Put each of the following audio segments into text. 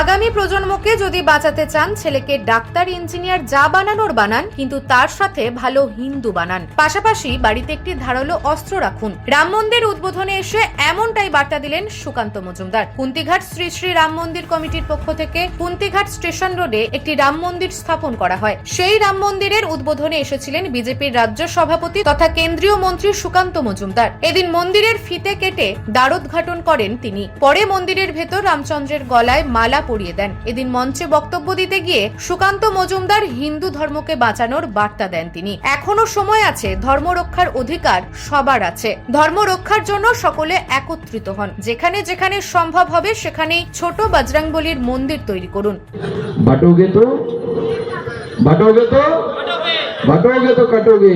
আগামী প্রজন্মকে যদি বাঁচাতে চান, ছেলেকে ডাক্তার, ইঞ্জিনিয়ার যা বানানোর বানান, কিন্তু তার সাথে ভালো হিন্দু বানান। পাশাপাশি বাড়িতে একটি ধারালো অস্ত্র রাখুন। রাম মন্দির উদ্বোধনে এসে এমনটাই বার্তা দিলেন সুকান্ত মজুমদার। কুন্তিঘাট শ্রী শ্রী রাম মন্দির কমিটির পক্ষ থেকে কুন্তিঘাট স্টেশন রোডে একটি রাম মন্দির স্থাপন করা হয়। সেই রাম মন্দিরের উদ্বোধনে এসেছিলেন বিজেপির রাজ্য সভাপতি তথা কেন্দ্রীয় মন্ত্রী সুকান্ত মজুমদার। এদিন মন্দিরের ফিতে কেটে দ্বারোদ্ঘাটন করেন তিনি। পরে মন্দিরের ভেতর রামচন্দ্রের গলায় মালা পরিয়ে দেন। এদিন মঞ্চে বক্তব্য দিতে গিয়ে সুকান্ত মজুমদার হিন্দু ধর্মকে বাঁচানোর বার্তা দেন তিনি। এখনও সময় আছে, ধর্ম রক্ষার অধিকার সবার আছে। ধর্ম রক্ষার জন্য সকলে একত্রিত হন। যেখানে যেখানে সম্ভব হবে সেখানেই ছোট বজরংবলির মন্দির তৈরি করুন। বাটোগে তো বাটোগে তো বাটোগে তো কাটোগে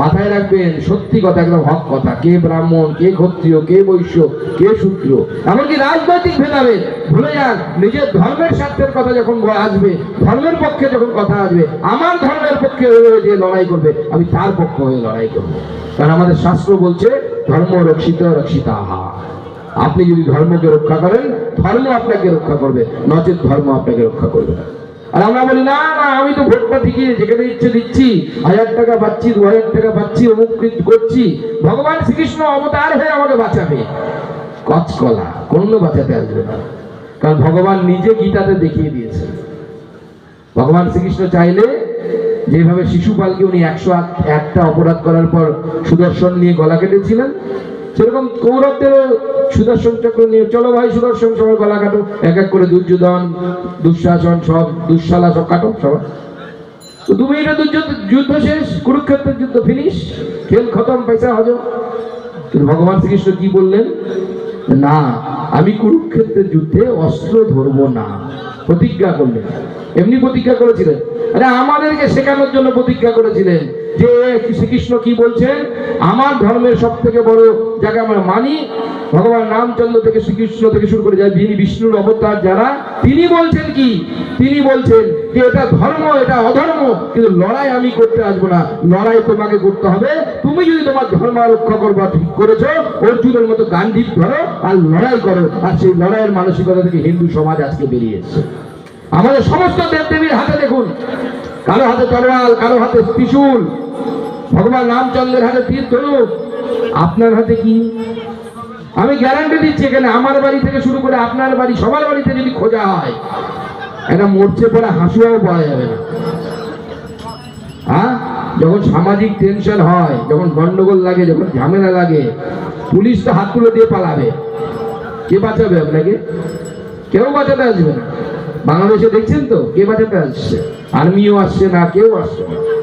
মাথায় রাখবেন, সত্যি কথা, একদম হক কথা। কে ব্রাহ্মণ, কে ক্ষত্রিয়, কে বৈশ্য, কে শূদ্র এমনকি রাজনৈতিক ভেদাভেদ, ভুলে যান, নিজের ধর্মের স্বার্থের কথা যখন আসবে, ধর্মের পক্ষে যখন কথা আসবে, আমার ধর্মের পক্ষে যে লড়াই করবে, আমি তার পক্ষ হয়ে লড়াই করব। কারণ আমাদের শাস্ত্র বলছে, ধর্ম রক্ষিত রক্ষিতা। আহা আপনি যদি ধর্মকে রক্ষা করেন, ধর্ম আপনাকে রক্ষা করবে, নচেত ধর্ম আপনাকে রক্ষা করবে না। আর আমরা বলি, না না, আমি তো ভোট ভোটটা ঠিকই যেখানে ইচ্ছে দিচ্ছি, হাজার টাকা পাচ্ছি, দু হাজার টাকা পাচ্ছি, অমুক করছি, ভগবান শ্রীকৃষ্ণ অবতার হয়ে আমাকে বাঁচাবে। কচকলা, কোনো বাঁচাতে আসবে না। কারণ ভগবান নিজে গীতাতে দেখিয়ে দিয়েছে। ভগবান শ্রীকৃষ্ণ চাইলে যেভাবে শিশুপালকে উনি একশো আট- একটা অপরাধ করার পর সুদর্শন নিয়ে গলা কেটেছিলেন, সেরকম কৌরবদেরও সুদর্শন চক্র নিয়ে। চলো ভাই, সুদর্শন সবাই গলা কাটো, এক এক করে দুর্যোধন, দুঃশাসন, সব দুঃশালা সব কাটো, সবাই। যুদ্ধ শেষ, কুরুক্ষেত্রের যুদ্ধ ফিনিশ খেল খতম, পয়সা ভগবান শ্রীকৃষ্ণ কি বললেন? না, আমি কুরুক্ষেত্রের যুদ্ধে অস্ত্র ধরবো না। প্রতিজ্ঞা করলেন। এমনি প্রতিজ্ঞা করেছিলেন। আরে আমাদেরকে শেখানোর জন্য প্রতিজ্ঞা করেছিলেন যে, শ্রীকৃষ্ণ কি বলছেন? আমার ধর্মের সব থেকে বড় যাকে আমরা মানি ভগবান রামচন্দ্র থেকে শ্রীকৃষ্ণ থেকে শুরু করে যায় যিনি বিষ্ণুর অবতার, যারা, তিনি বলছেন কি? তিনি বলছেন যে এটা ধর্ম, এটা অধর্ম, কিন্তু লড়াই আমি করতে আসব না। লড়াই তোমাকে করতে হবে। তুমি যদি তোমার ধর্ম রক্ষা করবা, ঠিক করেছ, অর্জুনের মতো গান্ধী ধরো আর লড়াই করো। আর সেই লড়াইয়ের মানসিকতা থেকে হিন্দু সমাজ আজকে বেরিয়ে এসছে। আমাদের সমস্ত দেবদেবীর হাতে দেখুন। কারও হাতে তরোয়াল, কারও হাতে ত্রিশূল। ভগবান রামচন্দ্রের হাতে তীর ধনুক আপনার হাতে কি? আমি গ্যারান্টি দিচ্ছি এখানে আমার বাড়ি থেকে শুরু করে আপনার বাড়ি, সবার বাড়িতে যদি খোঁজা হয় একটা মরচে পড়া হাসুয়াও পাওয়া যাবে না। হ্যাঁ? যখন সামাজিক টেনশন হয়, যখন গন্ডগোল লাগে, যখন ঝামেলা লাগে, পুলিশ তো হাত তুলে দিয়ে পালাবে। কে বাঁচাবে আপনাকে? কেউ বাঁচাতে আসবে না। বাংলাদেশে দেখছেন তো? কে বাঁচাতে আসছে? আর্মিও আসছে না, কেউ আসছে না।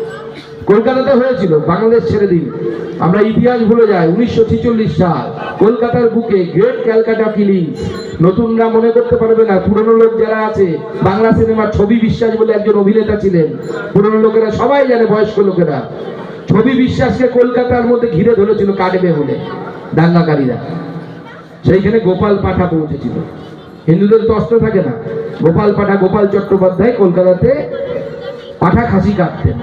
কলকাতাতে হয়েছিল, বাংলাদেশ ছেড়ে দিন। আমরা ইতিহাস ভুলে যাই, উনিশশো সাল। কলকাতার বুকে গ্রেট ক্যালকাটা কিলিং নতুনরা মনে করতে পারবে না, পুরনো লোক যারা আছে, বাংলা সিনেমার ছবি বিশ্বাস বলে একজন অভিনেতা ছিলেন। পুরনো লোকেরা সবাই জানে, বয়স্ক লোকেরা। ছবি বিশ্বাসকে কলকাতার মধ্যে ঘিরে ধরেছিল কাটবে বলে, দাঙ্গাকারীরা। সেইখানে গোপাল পাঠা পৌঁছেছিল। হিন্দুদের তো অস্ত্র থাকে না। গোপাল পাঠা, গোপাল চট্টোপাধ্যায় কলকাতাতে পাঠা খাসি কাটতেন।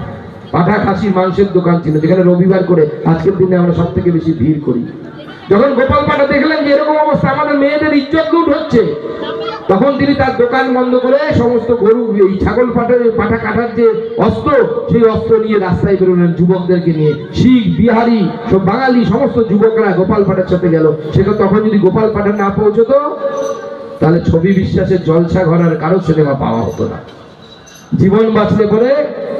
পাঠা খাসির মাংসের দোকান ছিল, যেখানে রবিবার করে আজকের দিনে আমরা সব থেকে বেশি ভিড় করি। যখন গোপাল পাঠা দেখলেন যে এরকম অবস্থা, আমাদের মেয়েদের ইজ্জত লুট হচ্ছে। তখন তিনি তার দোকান বন্ধ করে সমস্ত গরু, এই ছাগল পাঠা পাঠা কাটার যে অস্ত্র, সেই অস্ত্র নিয়ে রাস্তায় বেরোলেন যুবকদেরকে নিয়ে। শিখ, বিহারি, সব বাঙালি, সমস্ত যুবকরা গোপাল পাঠার সাথে গেল। সেটা তখন যদি গোপাল পাঠা না পৌঁছতো, তাহলে ছবি বিশ্বাসের জলসা ঘরার কারও সিনেমা পাওয়া হতো না। জীবন বাঁচলে পরে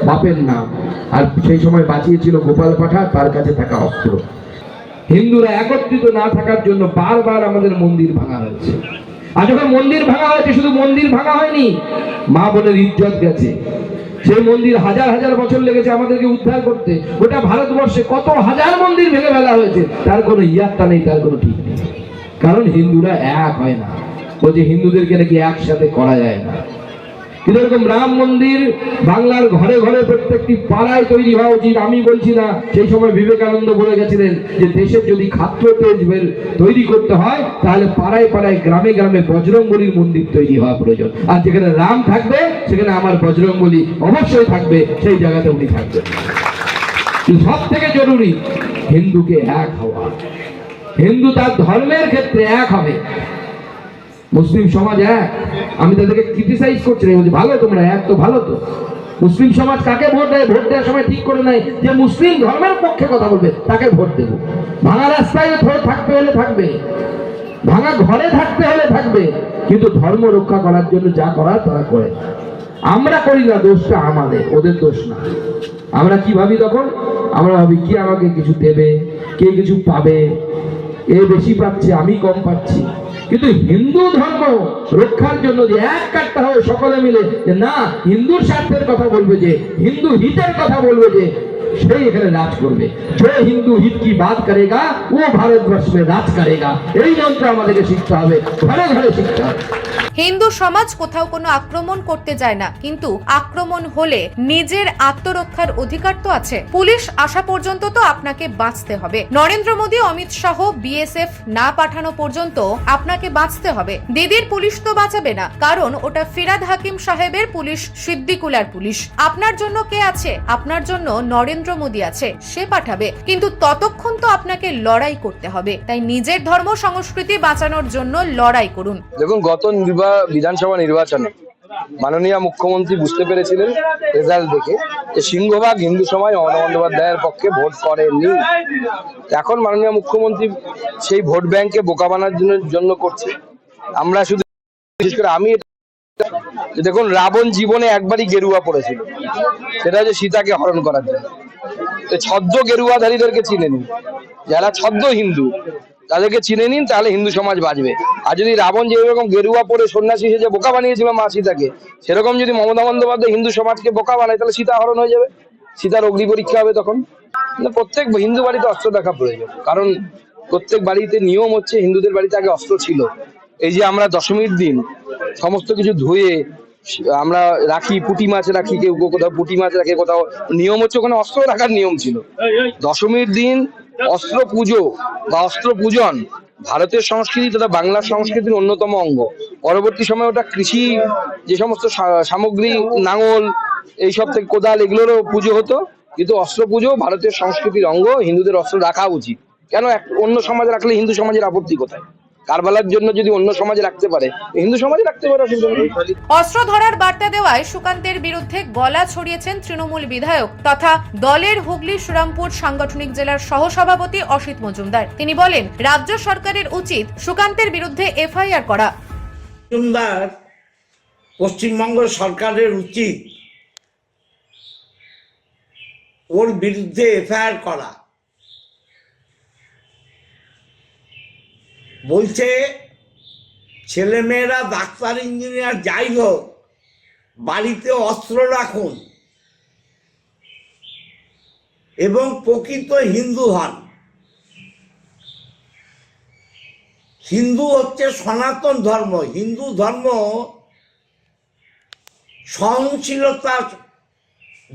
বাপের নাম। আর সেই সময় বাঁচিয়েছিল গোপাল পাঠা, তার কাছে থাকা অস্ত্র। হিন্দুরা একত্রিত না থাকার জন্য বারবার আমাদের মন্দির ভাঙা হয়েছে। আর যখন মন্দির ভাঙা হয়েছে, শুধু মন্দির ভাঙা হয়নি, মা বোনের ইজ্জত গেছে। সেই মন্দির হাজার হাজার বছর লেগেছে আমাদেরকে উদ্ধার করতে। গোটা ভারতবর্ষে কত হাজার মন্দির ভেঙে ফেলা হয়েছে, তার কোনো ইয়াত্তা নেই, তার কোনো ঠিক নেই। কারণ হিন্দুরা এক হয় না। বলছে হিন্দুদেরকে নাকি একসাথে করা যায় না। কিন্তু এরকম রাম মন্দির বাংলার ঘরে ঘরে প্রত্যেকটি পাড়ায় তৈরি হওয়া উচিত। আমি বলছি না, সেই সময় বিবেকানন্দ বলে গেছিলেন যে দেশের যদি খাদ্য তেজ তৈরি করতে হয়, তাহলে পাড়ায় পাড়ায়, গ্রামে গ্রামে বজরংবলির মন্দির তৈরি হওয়া প্রয়োজন। আর যেখানে রাম থাকবে, সেখানে আমার বজরংবলী অবশ্যই থাকবে, সেই জায়গাতে উনি থাকবেন। সব থেকে জরুরি, হিন্দুকে এক হওয়া। হিন্দু তার ধর্মের ক্ষেত্রে এক হবে। মুসলিম সমাজ এক আমি তাদেরকে ক্রিটিসাইজ করছি না বলছি, ভালো তোমরা, এক তো ভালো তো। মুসলিম সমাজ কাকে ভোট দেয়? ভোট দেওয়ার সময় ঠিক করে নেয়। যে মুসলিম ধর্মের পক্ষে কথা বলবে, তাকে ভোট দেবো। ভাঙা রাস্তায় থাকতে হলে থাকবে। ভাঙা ঘরে থাকতে হলে থাকবে। কিন্তু ধর্ম রক্ষা করার জন্য যা করার, তারা করে। আমরা করি না, দোষটা আমাদের, ওদের দোষ না। আমরা কি ভাবি তখন? আমরা ভাবি, কি আমাকে কিছু দেবে? কে কিছু পাবে? এ বেশি পাচ্ছে, আমি কম পাচ্ছি। কিন্তু হিন্দু ধর্ম রক্ষার জন্য যে এক কাটটা হবে সকলে মিলে যে না, হিন্দুর স্বার্থের কথা বলবে যে, হিন্দু হিতের কথা বলবে যে সেই এখানে রাজ করবে। যে হিন্দু হিত কি বাদ করেগা? ও ভারতবর্ষ রাজ করেগা। এই মন্ত্র আমাদেরকে শিখতে হবে। ঘরে ঘরে শিখতে হবে। হিন্দু সমাজ কোথাও কোনো আক্রমণ করতে যায় না, কিন্তু আক্রমণ হলে নিজের আত্মরক্ষার অধিকার তো আছে। পুলিশ আসা পর্যন্ত তো আপনাকে বাঁচতে হবে। নরেন্দ্র মোদী, অমিত শাহ, বিএসএফ না পাঠানো পর্যন্ত আপনাকে বাঁচতে হবে। দিদির পুলিশ তো বাঁচাবে না, কারণ ওটা ফিরাদ হাকিম সাহেবের পুলিশ, সিদ্দিকুলার পুলিশ। আপনার জন্য কে আছে? আপনার জন্য নরেন্দ্র মোদী আছে, সে পাঠাবে। কিন্তু ততক্ষণ তো আপনাকে লড়াই করতে হবে। তাই নিজের ধর্ম সংস্কৃতি বাঁচানোর জন্য লড়াই করুন। দেখুন, গত বিধানসভা নির্বাচনে মাননীয় মুখ্যমন্ত্রী বুঝতে পেরেছিলেন রেজাল্ট দেখে যে সিংহভাগ হিন্দু সমাজ মমতা বন্দ্যোপাধ্যায়ের পক্ষে ভোট করেনি এখন মাননীয় মুখ্যমন্ত্রী সেই ভোট ব্যাংকে বোকা বানার জন্য করছে। আমরা শুধু বিশেষ করে আমি দেখুন, রাবণ জীবনে একবারই গেরুয়া পড়েছিল। সেটা হচ্ছে সীতাকে হরণ করার জন্য। ছদ্ম গেরুয়াধারীদেরকে চিনে নিন। যারা ছদ্ম হিন্দু, তাদেরকে চিনে নিন, তাহলে হিন্দু সমাজ বাঁচবে। আর যদি রাবণ যে এরকম গেরুয়া পরে সন্ন্যাসী সেজে বোকা বানিয়েছিল মা সীতাকে, সেরকম যদি মমতা বন্দ্যোপাধ্যায় হিন্দু সমাজকে বোকা বানায়, তাহলে সীতা হরণ হয়ে যাবে। সীতার অগ্নি পরীক্ষা হবে তখন। প্রত্যেক হিন্দু বাড়িতে অস্ত্র দেখা প্রয়োজন। কারণ প্রত্যেক বাড়িতে নিয়ম হচ্ছে হিন্দুদের বাড়িতে আগে অস্ত্র ছিল। এই যে আমরা দশমীর দিন, সমস্ত কিছু ধুয়ে আমরা রাখি পুঁটি মাছ রাখি কেউ কোথাও পুঁটি মাছ রাখে কোথাও নিয়ম হচ্ছে ওখানে অস্ত্র রাখার নিয়ম ছিল। দশমীর দিন অস্ত্র পুজো বা অস্ত্র পূজন ভারতের সংস্কৃতি তথা বাংলার সংস্কৃতির অন্যতম অঙ্গ। পরবর্তী সময়ে ওটা কৃষি যে সমস্ত সামগ্রী নাঙল এইসব থেকে কোদাল এগুলোরও পুজো হতো। কিন্তু অস্ত্র পুজো ভারতের সংস্কৃতির অঙ্গ হিন্দুদের অস্ত্র রাখা উচিত। কেন এক অন্য সমাজে রাখলে হিন্দু সমাজের আপত্তি কোথায়? কারবালার জন্য যদি অন্য সমাজে রাখতে পারে হিন্দু সমাজে রাখতে পারে অস্ত্র ধরার বার্তা দেওয়ায় সুকান্তের বিরুদ্ধে গলা ছড়িয়েছেন তৃণমূল বিধায়ক তথা দলের হুগলি শ্রীরামপুর সাংগঠনিক জেলার সহসভাপতি অসিত মজুমদার। তিনি বলেন রাজ্য সরকারের উচিত সুকান্তের বিরুদ্ধে এফআইআর করা। মজুমদার পশ্চিমবঙ্গ সরকারের উচিত ওর বিরুদ্ধে এফআইআর করা। বলছে, ছেলেমেয়েরা ডাক্তার, ইঞ্জিনিয়ার, যাই হোক, বাড়িতে অস্ত্র রাখুন এবং প্রকৃত হিন্দু হন। হিন্দু হচ্ছে সনাতন ধর্ম। হিন্দু ধর্ম সহনশীলতা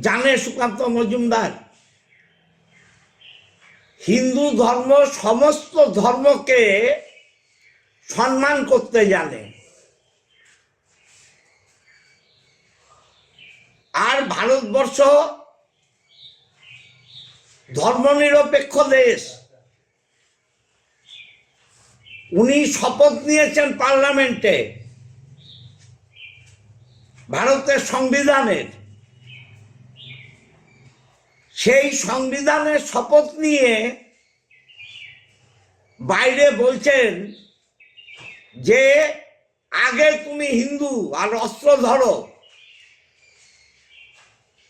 জানে সুকান্ত মজুমদার। হিন্দু ধর্ম সমস্ত ধর্মকে সম্মান করতে জানে। আর ভারতবর্ষ ধর্মনিরপেক্ষ দেশ। উনি শপথ নিয়েছেন পার্লামেন্টে। ভারতের সংবিধানের। সেই সংবিধানের শপথ নিয়ে বাইরে বলছেন যে আগে তুমি হিন্দু আর অস্ত্র ধরো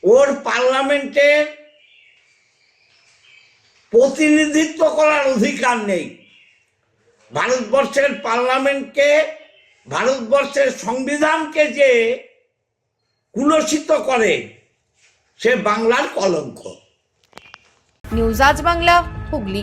ওর পার্লামেন্টের প্রতিনিধিত্ব করার অধিকার নেই। ভারতবর্ষের পার্লামেন্টকে ভারতবর্ষের সংবিধানকে যে কুলসিত করে সে বাংলার কলঙ্ক। নিউজ আজ Bangla Hooghly.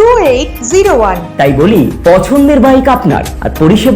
two eight zero one তাই বলি পছন্দের বাইক আপনার আর পরিষেবা